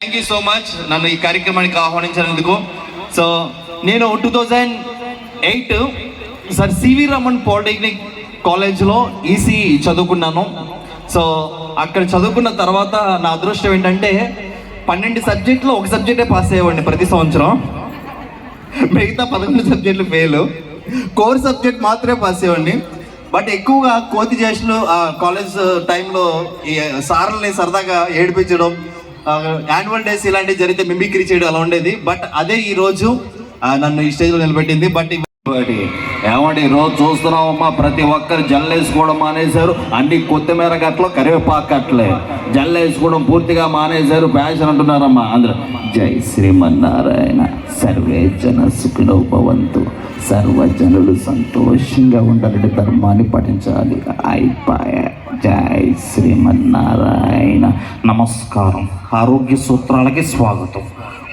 Thank you so much నన్ను ఈ కార్యక్రమానికి ఆహ్వానించినందుకు. సో నేను two thousand eight sir CV Raman polytechnic కాలేజ్లో ఈసీ చదువుకున్నాను. సో అక్కడ చదువుకున్న తర్వాత నా అదృష్టం ఏంటంటే పన్నెండు సబ్జెక్టులో ఒక సబ్జెక్టే పాస్ అయ్యేవాడిని ప్రతి సంవత్సరం. మిగతా పదకొండు సబ్జెక్టులు ఫెయిల్. కోర్ సబ్జెక్ట్ మాత్రమే పాస్ అయ్యేవాడిని. బట్ ఎక్కువగా కోతి చేసిన కాలేజ్ టైంలో ఈ సార్లని సరదాగా ఏడిపించడం యాన్యువల్ డేస్ ఇలాంటివి జరిగితే మిమిక్రీ చేయడం అలా ఉండేది. బట్ అదే ఈ రోజు ఆ, నన్ను ఈ స్టేజ్లో నిలబెట్టింది. బట్ ఒకటి ఏమండి రోజు చూస్తున్నామమ్మా ప్రతి ఒక్కరు జల్లేసుకోవడం మానేశారు. అన్ని కొత్తిమీర గట్లో కరివేపాకు కట్టలే. జల్లేసుకోవడం పూర్తిగా మానేశారు. ఫ్యాషన్ అంటున్నారమ్మా. అందరూ జై శ్రీమన్నారాయణ. సర్వే జన సుఖినో భవంతు సర్వజనులు సంతోషంగా ఉండాలంటే ధర్మాన్ని పఠించాలి అయిపోయా. జై శ్రీమన్నారాయణ. నమస్కారం. ఆరోగ్య సూత్రాలకి స్వాగతం.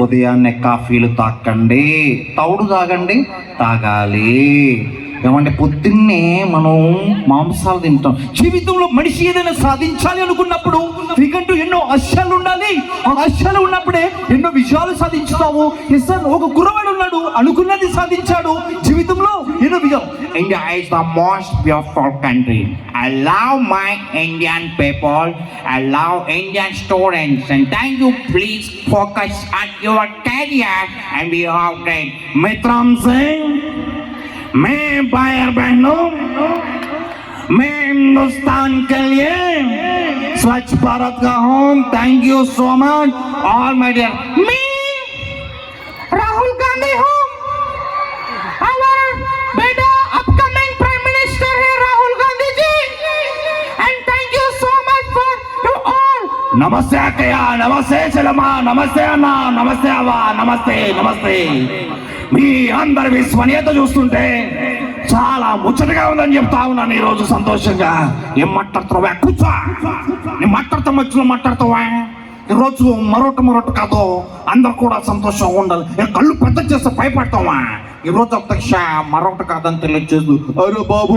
ఉదయాన్నే కాఫీలు తాకండి తౌడు తాగండి. తాగాలి. ఏమంటే పొద్దున్నే మనం మాంసాలు తింటాం. జీవితంలో మనిషి ఏదైనా సాధించాలి అనుకున్నప్పుడు నీకంటూ ఎన్నో ఆశలు ఉండాలి. ఆ ఆశలు ఉన్నప్పుడే ఎన్నో విజయాలు సాధించుతావు. ఎస్ ఒక కుర్రవాడు ఉన్నాడు అనుకున్నది సాధించాడు. జీవితంలో ఎన్నో విజయం India is the most beautiful country I love my Indian people I love Indian students and thank you please focus on your career and you have great Mitram Singh मैं भाई बहनों मैं हिंदुस्तान के लिए स्वच्छ भारत का हूँ। थैंक यू सो मच और मैं राहुल गांधी हूँ। बेटा अपकमिंग प्राइम मिनिस्टर है Rahul Gandhi ji. And thank you so much for to all नमस्ते अकया नमस्ते चलमा नमस्ते अन्ना नमस्ते अवा नमस्ते नमस्ते, नमस्ते। మీ అందరి విశ్వనీయత చూస్తుంటే చాలా ముచ్చటగా ఉందని చెప్తా ఉన్నాను ఈరోజు సంతోషంగా. ఏం మాట్లాడుతావా కూర్చో. నేను మాట్లాడతాం వచ్చిన మాట్లాడతావా ఈరోజు మరొకటి మరొకటి కాదు అందరు కూడా సంతోషంగా ఉండాలి. కళ్ళు పెద్ద చేస్తే భయపడతావా? ఈరోజు అధ్యక్ష మరొకటి కాదని తెలియజేస్తూ అరే బాబు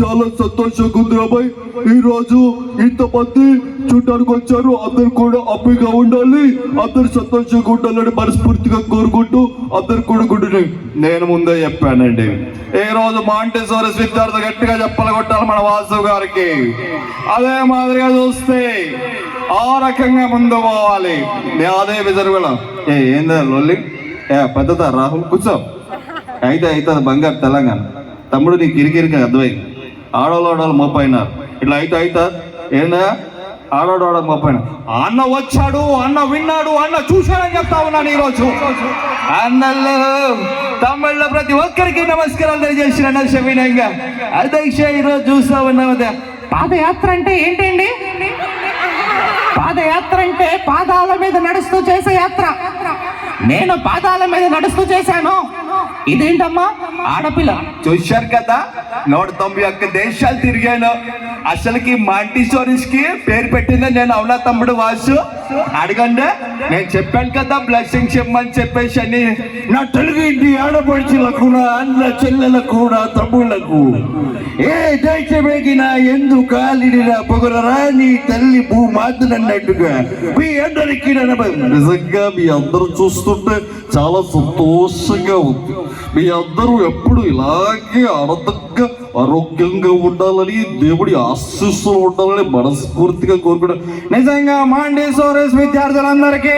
చాలా సంతోషంగా ఉంది అబ్బాయి ఈ రోజు ఇంతమంది చూడడానికి వచ్చారు. అందరు కూడా హ్యాపీగా ఉండాలి. అందరు సంతోషంగా ఉండాలని మనస్ఫూర్తిగా కోరుకుంటూ అందరు కూడా గుడ్డు నేను ముందే చెప్పానండి. ఈ రోజు మాంటేశ్వరస్ విద్యార్థి గట్టిగా చెప్పాలి కొట్టాలి మన వాసు గారికి. అదే మాదిరిగా చూస్తే ఆ రకంగా ముందు పోవాలి. నేను అదే విజరుగుల ఏ ఏందా లొల్లి? ఏ పెద్దదా రాహుల్ కూర్చో. అయితే అవుతుంది బంగారు తెలంగాణ. తమ్ముడు నీకు ఇరికిరికి అర్థమైంది. ఆడవాళ్ళు ఆడవాళ్ళు మోపైనారు. ఇట్లా అయితే అవుతా ఏందా? ఆడవాడు ఆడ మోపైన అన్న వచ్చాడు అన్న విన్నాడు అన్న చూశాడని చెప్తా ఉన్నాను ఈరోజు. అన్నల్లో తమ్ముళ్ళ ప్రతి ఒక్కరికి నమస్కారాలు తెలియజేసిన వినయంగా. అధ్యక్ష ఈరోజు చూస్తా ఉన్నాం అదే. పాదయాత్ర అంటే ఏంటండి? పాదయాత్ర అంటే పాదాల మీద నడుస్తూ చేసే యాత్ర. నేను పాదాల మీద నడుస్తూ చేశాను. ఇదేంటమ్మా? ఆడపిల్ల. చూశారు కదా? నూట తొంభై ఒక్క దేశాలు తిరిగాను. అసలుకి మాంటిసోరిస్కి పేరు పెట్టింది నేను అవునా తమ్ముడు వాసు? అడగండి. నేను చెప్పాను కదా బ్లెస్సింగ్స్ ఇమ్మని చెప్పేసి అని. నా తెలుగు ఇంటి ఆడపడుచులకు నా అన్న చెల్లెలకు నా తమ్ముళ్ళకు ఏ దేశమేగిన ఎందు కాలిడిన పొగరరా నీ తల్లి భూమాతనన్నట్టుగా మీ అందరికీ నిజంగా మీ అందరూ చూస్తుంటే చాలా సంతోషంగా ఉంది. మీ అందరూ ఎప్పుడు ఇలాగే ఆనందంగా ఆరోగ్యంగా ఉండాలని దేవుడి ఆశీస్సులు ఉండాలని మనస్ఫూర్తిగా కోరుకుంటాను నిజంగా మాండేశ్వరస్ విద్యార్థులందరికీ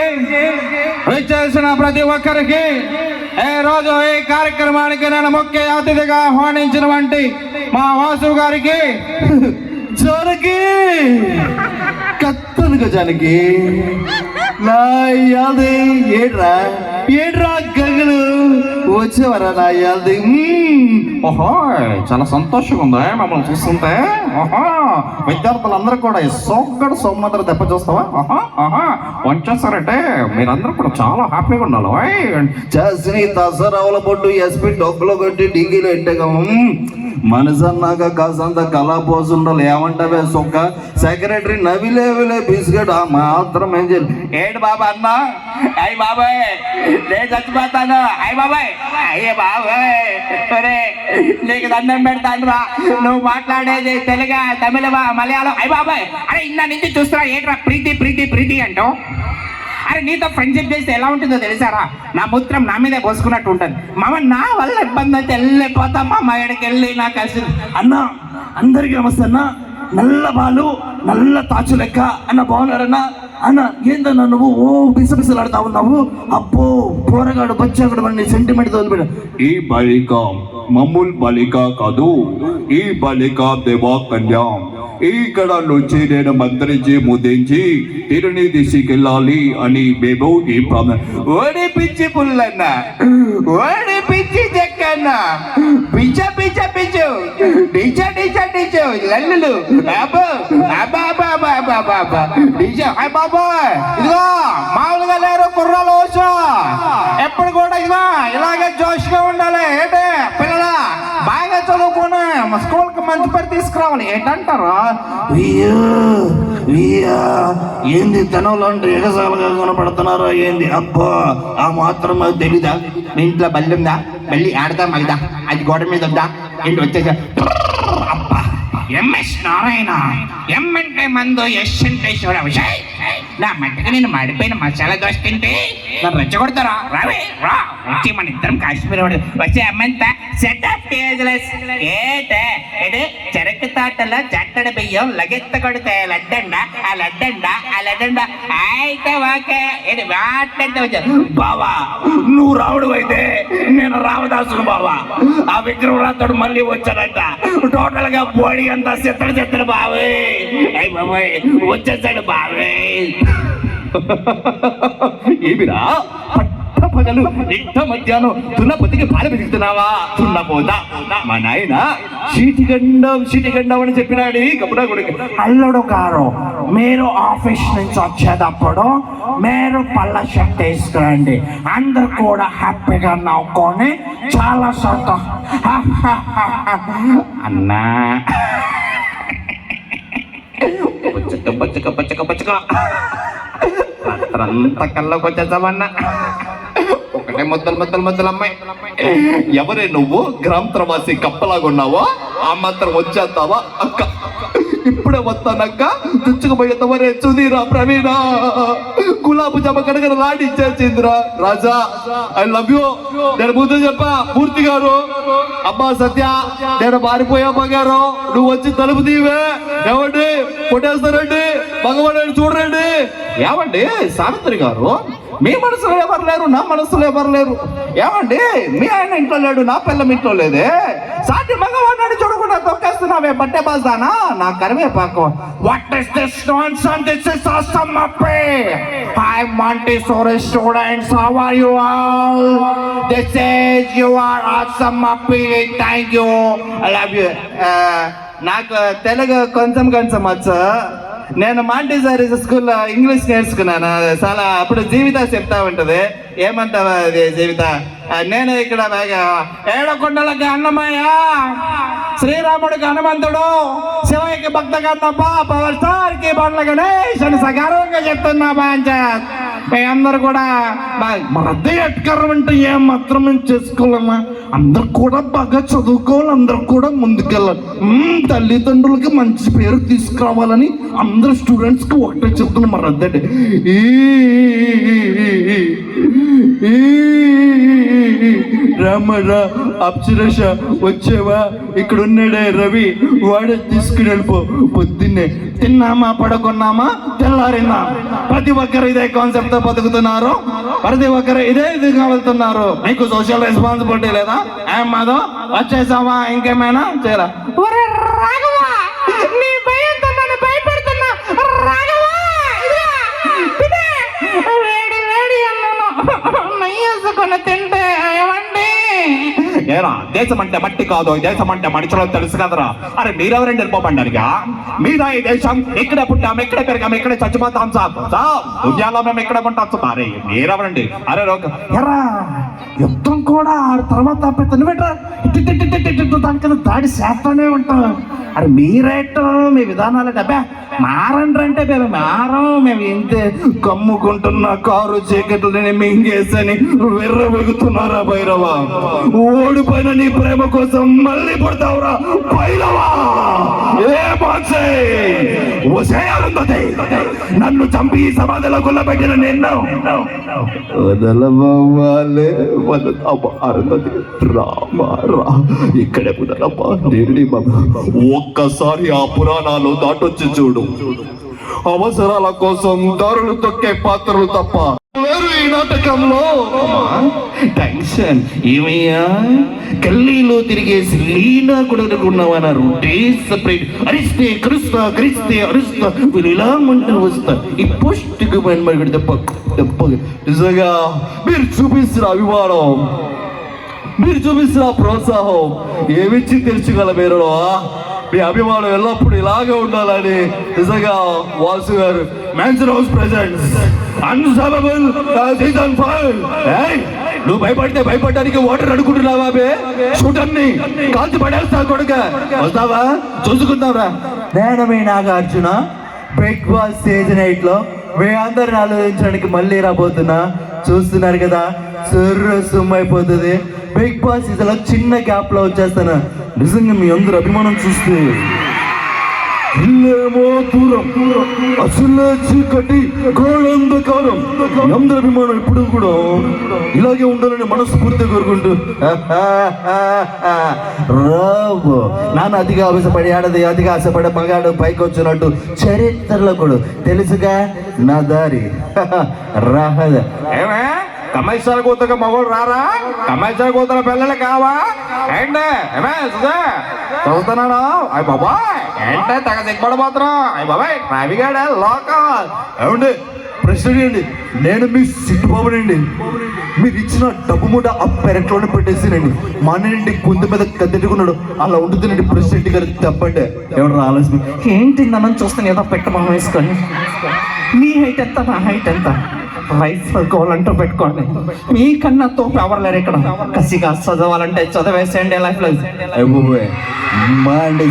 చేసిన ప్రతి ఒక్కరికి ఏ రోజు ఈ కార్యక్రమానికి నేను ముఖ్య అతిథిగా ఆహ్వానించినటువంటి మా వాసు గారికి జానకి కత్తను గజానికి నా యాది ఏడ్రా? ఏడ్రా? వచ్చేవరా నా యాది? ఓహో చాలా సంతోషంగా ఉందా మమ్మల్ని చూస్తుంటే? ఓహో విద్యార్థులందరూ కూడా సోగ్గడు సోమందరూ దెబ్బ చూస్తావా? ఆహా ఆహా వంచేస్తారంటే మీరందరూ కూడా చాలా హ్యాపీగా ఉండాలి. చేసిన దసరావుల పొట్టు ఎస్పీ డబ్బులు కొట్టి డిగ్రీలు ఎంటగా మనసన్నాక కాసంత కళాపోసుండాలి ఏమంటావే సొక్క? సెక్రటరీ నవిలేవిలే బిస్కెట్ ఆ మాత్రం ఏం చేయాలి? ఏంటి బాబా అన్న? అయ్యి బాబాయ్ నేను చచ్చిపోతాను. అయ్యి బాబాయ్ అయ్యే బాబాయ్. సరే నీకు దండం పెడతాను రా నువ్వు మాట్లాడేది తెలుగు తమిళ మలయాళం. అయ్యి బాబాయ్ అరే ఇందా నుంచి చూస్తున్నా ఏంట్రా ప్రీతి ప్రీతి ప్రీతి అంటావు? అరే నీతో ఫ్రెండ్షిప్ చేస్తే ఎలా ఉంటుందో తెలిసారా? నా మూత్రం నా మీదే పోసుకున్నట్టు ఉంటుంది. మామ నా వల్ల ఇబ్బంది అయితే వెళ్ళిపోతా. మా ఎక్కడికి వెళ్ళి నాకు కలిసి అన్న అందరికీ నమస్తే అన్న. నల్ల బాలు నల్ల తాచు లెక్క. అన్న బాగున్నారన్నా అన్న? ఏందన్నా నువ్వు? ఓ బిసబిసలాడుతా ఉన్నావు? అబ్బో పోరగాడు బచ్చాడు వాడిని సెంటిమెంట్ తోలిపెట్ట ఈ బాలిక మమ్ముల్ బాలిక కాదు. ఈ బాలిక దేవా కళ్యాణ్ ఇక్కడ నుంచి నేను మంత్రించి ముదించి తిరుని తీసుకెళ్ళాలి అని మేము ఈ ప్రాబ్లం ఓడి పిచ్చి పుల్లన్న ఓడి పిచ్చి చెక్కన్న పిచ్చ పిచ్చ పిచ్చు డిచ డిచ డిచు లల్లులు అబ్బో బాబా బాబా బాబా అబ్బా అబ్బా డిచ అయ్ ఇదిగో మామూలుగా స్కూల్కి తీసుకురావాలి ఏంటంటారా? ఏంది తెనంలో ఎగసాలుగా కనపడుతున్నారో ఏంది? అబ్బా ఆ మాత్రం అది తెలీదా? మీ ఇంట్లో బల్లి ఉందా? బల్లి ఆడదా మగదా? అది గోడ మీద ఉందా? ఏంటి వచ్చేసా? అబ్బా ఎంఎస్ నారాయణ ఎం అంటే మందు ఎస్ అంటే శివుడు విషయ్ నా మట్టుకు నేను మాడిపోయిన మసాలా దోశ తింటే నన్ను రెచ్చగొడతారా? రావే రా వచ్చి మన ఇద్దరం కాశ్మీర్ వాడు. వచ్చే అమ్మంతా సెటప్ టేజ్లెస్ ఏటే ఏడే చెరకు తాటలో జట్టడ బియ్యం లగెత్త కొడితే లడ్డండ ఆ లడ్డండ ఆ లడ్డండ అయితే ఓకే ఏడు మాట్లాడితే వచ్చారు బావా నువ్వు రావుడు అయితే నేను రామదాసుడు బావా ఆ విగ్రహరాతుడు మళ్ళీ వచ్చాడంట టోటల్గా బోడి అంతా చిత్తడి చిత్తడి బావే అయ్యి బాబాయ్ వచ్చేసాడు బావే ఏమిరా పట్ట పగలు ఇంత మధ్యాహ్నం తున్నపతికి పాలు పెరుగుతున్నావా తున్నపోతా మా నాయన చీటిగండం చీటిగండం అని చెప్పినాడు కప్పుడా కొడుకు. అల్లుడు గారు మీరు ఆఫీస్ నుంచి వచ్చేటప్పుడు మీరు పళ్ళ షర్ట్ వేసుకురండి. అందరు కూడా హ్యాపీగా నవ్వుకొని చాలా సంతోషం. అన్నా. పచ్చక పచ్చక పచ్చక పచ్చక రాత్రంతా కల్లోకి వచ్చేసామన్నా. ఒకటే ముద్దలు ముద్దలు ముద్దలు అమ్మాయి. ఎవరే నువ్వు? గ్రామత్రవాసి కప్పలాగా ఉన్నావా? ఆ మాత్రం వచ్చేస్తావా? అక్క. ఇప్పుడే వస్తానక్క తుచ్చుకుపోయేతవరే సుధీరా ప్రవీణ. గులాబు జమ కడగడ రాడి ఇచ్చేసిందిరా రాజా ఐ లవ్ యూ. నేను ముందు చెప్పా పూర్తి గారు. అబ్బా సత్య నేను మారిపోయా బంగారు. నువ్వు వచ్చి తలుపు తీవే. ఏమండి? కొట్టేస్తారండి. భగవాన్ చూడరండి. ఏమండి? సావిత్రి గారు మీ మనసులో ఎవరు లేరు నా మనసులో ఎవరు లేరు? ఏమండి? మీ ఆయన ఇంట్లో లేడు నా పిల్లం ఇంట్లో లేదే? సాటి మగవాడు చూడకుండా తొక్కేస్తున్నావే బట్టే బాసానా నా కరివే పాకం వాట్ ఇస్ దిస్ నాన్స్ అండ్ దిస్ ఇస్ ఆసమ్ అప్పే ఐ మాంటి సోరే students how are you all this is you are awesome అప్పే thank you I love you నాకు తెలుగు కొంచెం కొంచెం వచ్చా. నేను మాంటిసారి స్కూల్లో ఇంగ్లీష్ నేర్చుకున్నాను. చాలా అప్పుడు జీవిత చెప్తా ఉంటుంది. ఏమంటావా అది జీవిత? నేను ఇక్కడ బాగా ఏడకొండలకి అన్నమయ్య శ్రీరాముడికి హనుమంతుడు శివయ్యకి భక్త కన్నప్ప పవర్ స్టార్కి బండ్ల గణేష్ అని సగర్వంగా చెప్తున్నా బాగా అందరు కూడా మరదే అట్కరం అంటే ఏం మాత్రం మేము చేసుకోలేమా అందరు కూడా బాగా చదువుకోవాలి అందరు కూడా ముందుకెళ్ళాలి. తల్లిదండ్రులకి మంచి పేరు తీసుకురావాలని అందరు స్టూడెంట్స్కి ఒకటే చెప్తున్నాం మరి అదే. రామరా అప్సరష వచ్చేవా? ఇక్కడ ఉన్నాడే రవి వాడే తీసుకుని వెళ్ళిపో. పొద్దున్నే తిన్నామా పడుకున్నామా? తెల్లారిందా? ప్రతి ఒక్కరు ఇదే కాన్సెప్ట్ బతుకుతున్నారు? ప్రతి ఒక్కరు ఇదే ఇదిగా వెళ్తున్నారు. మీకు సోషల్ రెస్పాన్సిబిలిటీ లేదా? ఏం మాధవ్? వచ్చేసావా? ఇంకేమైనా? చేయరా. ఒరే ఏరా దేశం అంటే మట్టి కాదు దేశం అంటే మనుషులు తెలుసు కదరా. అరే మీరెవరండి వెళ్ళిపోబండారుగా మీరా ఈ దేశం? ఇక్కడే పుట్టాం ఇక్కడే పెరిగాం ఇక్కడే చచ్చిపోతాం సార్. ఉద్యాలో మేము ఇక్కడే ఉంటాం సార్? అరే మీరెవరండి? అరే రోక ఎరా యుద్ధం కూడా ఆ తర్వాత పెద్ద నువ్వేట్రా? ఇటు దాని కింద దాడి చేస్తానే ఉంటాం అరే మీరేటో మీ విధానాలు డబ్బా? మారండ్రు అంటే మేము మారం మేము ఇంతే కమ్ముకుంటున్న కారు చీకట్లని మింగేసని వెర్రబెగుతున్నారా భైరవ? ఓడిపోయిన నీ ప్రేమ కోసం మళ్ళీ పడతావురా భైరవా? ఏ బాక్సే నన్ను చంపి ఈ సమాధిలో గుల్లబెట్టిన నిన్ను. వదలవ్వాలే వదలమ్మ రామా రా ఇక్కడే ఒక్కసారి ఆ పురాణాలు దాటొచ్చి చూడు. అవసరాల కోసం దారులు తొక్కే పాత్రలు తప్ప వేరు ఈ నాటకంలో. టెన్షన్ ఏమయ్యా? గల్లీలో తిరిగేసి లీనా కూడా అనుకున్నావన్నారు సపరేట్ అరిస్తే కరుస్తా కరిస్తే అరుస్తా. వీళ్ళు ఇలా మంటలు వస్తా. ఈ పుష్టికి కు దెబ్బ దెబ్బ నిజంగా మీరు చూపిస్తున్న అభిమానం మీరు చూపిస్తున్న ప్రోత్సాహం ఏమిచ్చి తెలుసుకోగలమేరో మీ అభిమానం ఎల్లప్పుడూ ఇలాగే ఉండాలని నిజంగా Vasu garu Mansion House presents unstoppable season five నువ్వు భయపడితే భయపడడానికి ఓటర్ అనుకుంటున్నావా బే? షూటర్ని కాల్చి పడేస్తా కొడుక. వస్తావా? చూసుకుందాంరా. నేను మీ నాగార్జున. బిగ్ బాస్ స్టేజ్ నైట్లో మీ అందరిని ఆలోచించడానికి మళ్ళీ రాబోతున్నా. చూస్తున్నారు కదా సుర్రు సుమ్ అయిపోతుంది. బిగ్ బాస్ ఇలా చిన్న గ్యాప్లో వచ్చేస్తాను. నిజంగా మీ అందరు అభిమానం చూస్తే. ఇల్లేమో దూరం. అసలే చీకటి గోళంధకారం అందరి అభిమానం ఇప్పుడు కూడా ఇలాగే ఉండాలని మనస్ఫూర్తిగా కోరుకుంటూ. రావు నాన్న అతిగా ఆశపడి ఆడది అతిగా ఆశపడే మగాడు పైకి వచ్చినట్టు చరిత్రలో కూడా తెలుసుగా? నా దారి. రాహద ఏమే? కమేశ్వర కూతురు మగోడు రారా? కమేశ్వర కూతురు పిల్లలు కావా? ఏంటే? ఏమే సుధా బాబాయ్! ఏంటే తెగ దిగబడిపోతున్నావు? అయ్య బాబాయ్ ట్రాఫిక్ లోకల్ ఏమండి ప్రెసిడెంట్ నేను మీ సిట్టుబాబునండి మీరు ఇచ్చిన డబ్బు మూట ఆ పెరట్లోనే పెట్టేసినండి మా అన్నండి గుంతు మీద కద్దెట్టుకున్నాడు అలా ఉంటుందండి ప్రెసిడెంట్ గారు తప్పండి ఎవరు ఆలోచన? ఏంటి నన్ను చూస్తాను ఏదో పెట్టమని వేసుకొని? మీ హైట్ ఎంత నా హైట్ ఎంత? రైస్ పడుకోవాలంటూ పెట్టుకోండి. మీకన్నా తోపు ఎవరు లేరు ఇక్కడ? కసిగా చదవాలంటే చదివేసేయండి లైఫ్లో మాండి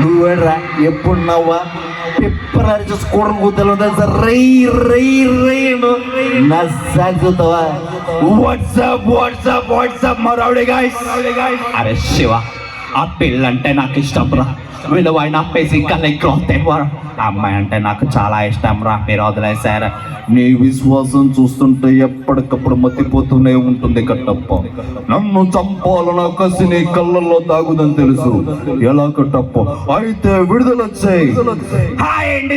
నువ్వేడ్రా ఎప్పుడు నవ్వా? పెప్పర్ అరిచి స్కూటర్ కూతలు రై రై రై నా సాగు చూస్తావా? వాట్సాప్ వాట్సాప్ వాట్సాప్ మరౌడి గాయస్ అరే శివ ఆ పిల్లంటే నాకు ఇష్టం రా. విలువైన పేసి కలెక్ట్ అవుతాయి క్లాత్ అమ్మాయి అంటే నాకు చాలా ఇష్టం రా మీరు వదిలేశారు. నీ విశ్వాసం చూస్తుంటే ఎప్పటికప్పుడు మతిపోతూనే ఉంటుంది కట్టప్ప. నన్ను చంపాలన్న కసి నీ కళ్ళల్లో తాగుదని తెలుసు. ఎలా కట్టప్ప? అయితే విడుదల వచ్చాయి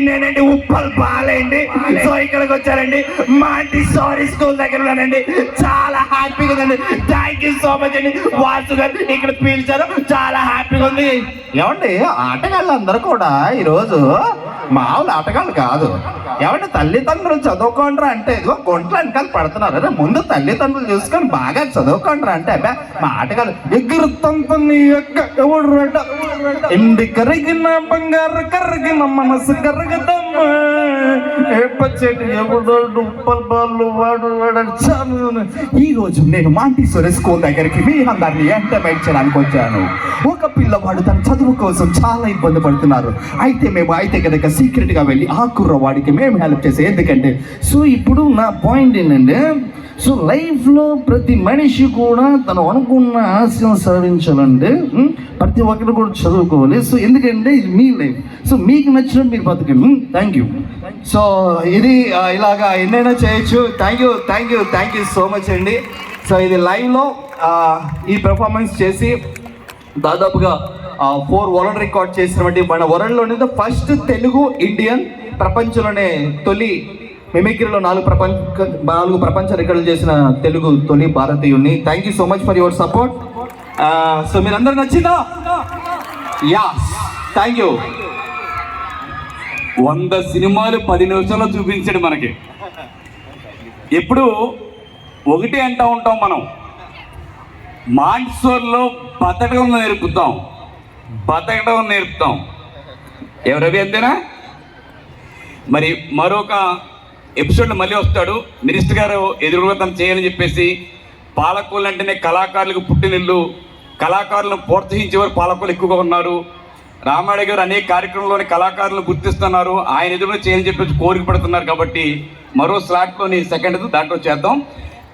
నేనండి ఉప్పల్ బాలేండి సో ఇక్కడికి వచ్చారండి. మాంటి సారీ స్కూల్ దగ్గర ఉన్నానండి. చాలా హ్యాపీగా ఉందండి. థ్యాంక్ యూ సో మచ్ అండి. వాసు గారు ఇక్కడ పీల్చారు. చాలా హ్యాపీగా ఉంది. ఏమండి ఆటగాళ్ళు అందరూ కూడా ఈరోజు మామూలు ఆటగాళ్ళు కాదు. ఏమంటే తల్లిదండ్రులు చదువుకోండ్రా అంటే ఇదిగో గుంట్ల వెనకాల పడుతున్నారు. అరే ముందు తల్లిదండ్రులు చూసుకొని బాగా చదువుకోండ్రా అంటే అబ్బా మా ఆటగాళ్ళు ఎగురుతంత నీ యొక్క ఎవడు ఎండి కరిగిన బంగారు కరిగిన మనసు కరగదమ్మా. పచ్చేటి ఎవడో డుప్పల్ బాళ్ళు వాడు వాడు చాలు ఈ రోజు నేను మాంటీశ్వరి స్కూల్ దగ్గరికి మీ అందరిని ఎంటర్టైన్ చేయడానికి వచ్చాను. ఒక పిల్లవాడు తన చదువు కోసం చాలా ఇబ్బంది పడుతున్నారు. అయితే మేము అయితే కనుక సీక్రెట్గా వెళ్ళి ఆ కుర్రవాడికి మేము హెల్ప్ చేసే ఎందుకంటే సో ఇప్పుడు నా పాయింట్ ఏంటంటే సో లైఫ్లో ప్రతి మనిషి కూడా తను అనుకున్న ఆశయం సాధించాలంటే ప్రతి ఒక్కరు కూడా చదువుకోవాలి. సో ఎందుకంటే ఇది మీ లైఫ్ సో మీకు నచ్చినట్టు మీరు బతకండి. థ్యాంక్ యూ సో ఇది ఇలాగా ఎన్నైనా చేయొచ్చు. Thank you thank you thank you so much అండి. సో ఇది లైవ్లో ఈ పెర్ఫార్మెన్స్ చేసి దాదాపుగా ఫోర్ వరల్డ్ రికార్డ్ చేసినటువంటి మన వరల్డ్లోనే ఫస్ట్ తెలుగు ఇండియన్ ప్రపంచంలోనే తొలి మిమిక్రీలో నాలుగు ప్రపంచ నాలుగు ప్రపంచ రికార్డులు చేసిన తెలుగు తొలి భారతీయుని thank you so much for your support so మీరందరూ నచ్చిందా? యా థ్యాంక్ యూ వంద సినిమాలు పది నిమిషాల్లో చూపించాడు మనకి. ఎప్పుడు ఒకటే అంటూ ఉంటాం మనం. మాండ్సోర్లో బతకడం నేర్పుతాం. బతకడం నేర్పుతాం. ఎవరవి అంతేనా? మరి మరొక ఎపిసోడ్లో మళ్ళీ వస్తాడు. మినిస్టర్ గారు ఎదురుగా తను చేయాలని చెప్పేసి పాలకులు అంటేనే కళాకారులకు పుట్టినిల్లు. కళాకారులను ప్రోత్సహించేవారు పాలకులు ఎక్కువగా ఉన్నారు. రామారావు గారు అనేక కార్యక్రమంలోని కళాకారులు గుర్తిస్తున్నారు. ఆయన ఎదురు చేయని చెప్పేసి కోరిక పడుతున్నారు కాబట్టి మరో స్లాట్లోని సెకండ్ దాంట్లో చేద్దాం.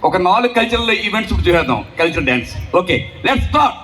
ఒక నాలుగు కల్చరల్ ఈవెంట్స్ చేద్దాం cultural dance okay let's start